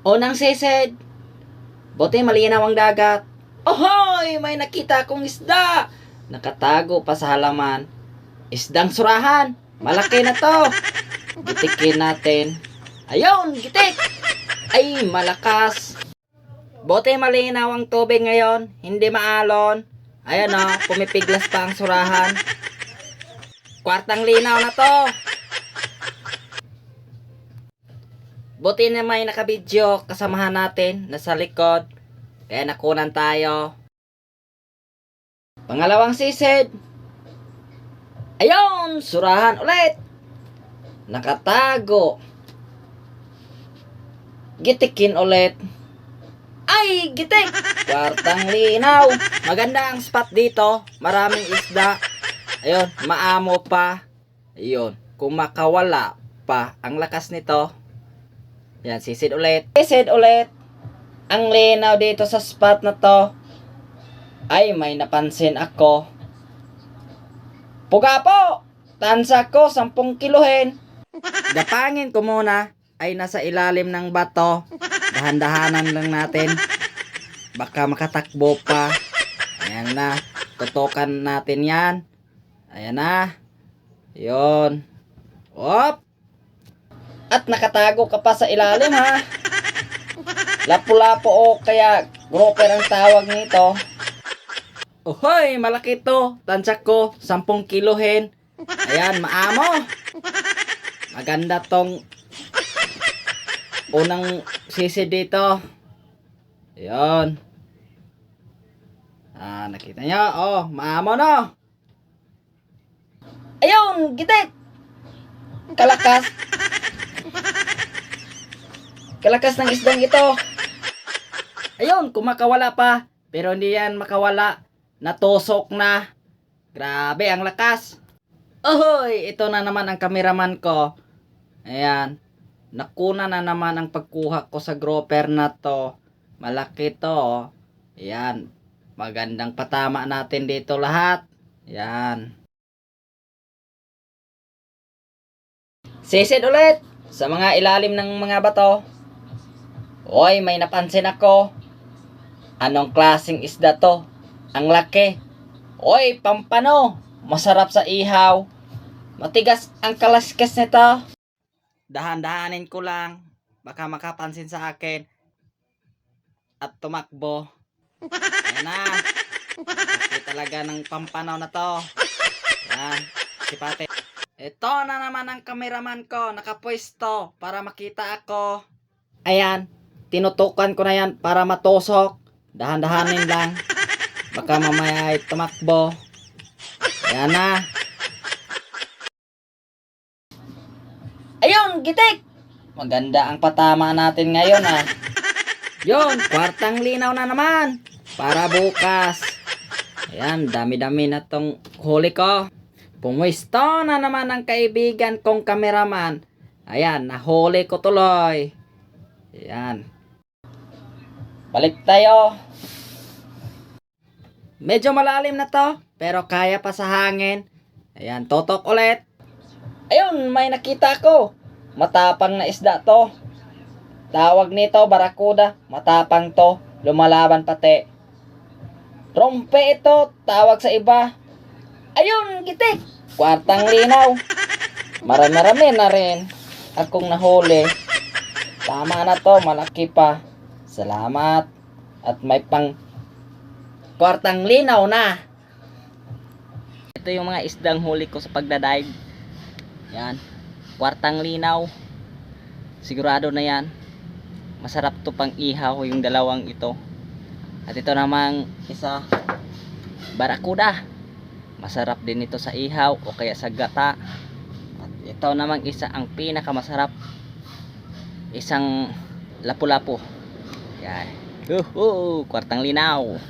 Unang sisid. Buti malinaw ang dagat. Ohoy! May nakita akong isda! Nakatago pa sa halaman. Isdang surahan. Malaki na to. Gitikin natin. Ayun! Gitik! Ay, malakas. Buti malinaw ang tubig ngayon. Hindi maalon. Ayan o, pumipiglas pa ang surahan. Kwartang linaw na to. Buti na may nakabidyo kasamahan natin nasa likod. Kaya nakunan tayo. Pangalawang sisid. Ayun! Surahan ulit! Nakatago. Gitikin ulit. Ay! Gitik! Kwartang linaw. Maganda ang spot dito. Maraming isda. Ayun, maamo pa. Ayun, kung makawala pa ang lakas nito. Yan, sisid ulit. Sisid ulit. Ang linaw dito sa spot na to. Ay, may napansin ako. Puga po! Tansa ko, 10 kilohin. Dapangin ko muna ay nasa ilalim ng bato. Dahan-dahanan lang natin. Baka makatakbo pa. Ayan na. Tutukan natin yan. Ayan na. Yun. Op! At nakatago ka pa sa ilalim ha. Lapu-lapo o kaya grouper ang tawag nito. Uhoy, malaki to. Tansyak ko, 10 kilohin. Ayan, maamo. Maganda tong unang sisi dito. Ayan. Ah, nakita nyo? Oh, maamo no. Ayun, gitik. Kalakas. Kalakas ng isdang ito. Ayun, kumakawala pa. Pero hindi yan makawala. Natusok na. Grabe, ang lakas. Ohoy, ito na naman ang kameraman ko. Ayan. Nakuna na naman ang pagkuha ko sa grouper na to. Malaki to. oh. Ayan. Magandang patama natin dito lahat. Ayan. Sisid ulit sa mga ilalim ng mga bato. Oy, may napansin ako. Anong klaseng isda to? Ang laki. Oy, pampano. Masarap sa ihaw. Matigas ang kalaskas nito. Dahan-dahanin ko lang. Baka makapansin sa akin. At tumakbo. Ayan na. Laki talaga ng pampanaw na to. Yan. Si Pate. Ito na naman ang kameraman ko. Nakapwesto para makita ako. Ayan. Tinutukan ko na yan para matusok. Dahan-dahanin lang. Baka mamaya ay tumakbo. Ayan na. Ayun, gitik! Maganda ang patama natin ngayon ah. Yun, kwartang linaw na naman. Para bukas. Ayan, dami-dami na tong huli ko. Pumwesto na naman ang kaibigan kong kameraman. Ayan, nahuli ko tuloy. Ayan. Balik tayo. Medyo malalim na to, pero kaya pa sa hangin. Ayan, totok ulit. Ayun, may nakita ko. Matapang na isda to. Tawag nito, barakuda. Matapang to. Lumalaban pati. Trompe ito, tawag sa iba. Ayun, gitik. Kwartang linaw. Marami-rami na rin. Akong nahuli. Tama na to, malaki pa. Salamat. At may pang kwartang linaw na. Ito yung mga isdang huli ko sa pagdadive. Yan. Kwartang linaw. Sigurado na yan. Masarap to pang ihaw yung dalawang ito. At ito namang isa barakuda. Masarap din ito sa ihaw o kaya sa gata. At ito namang isa ang pinakamasarap. Isang lapu-lapu. Yan. Uhu, kwartang linaw.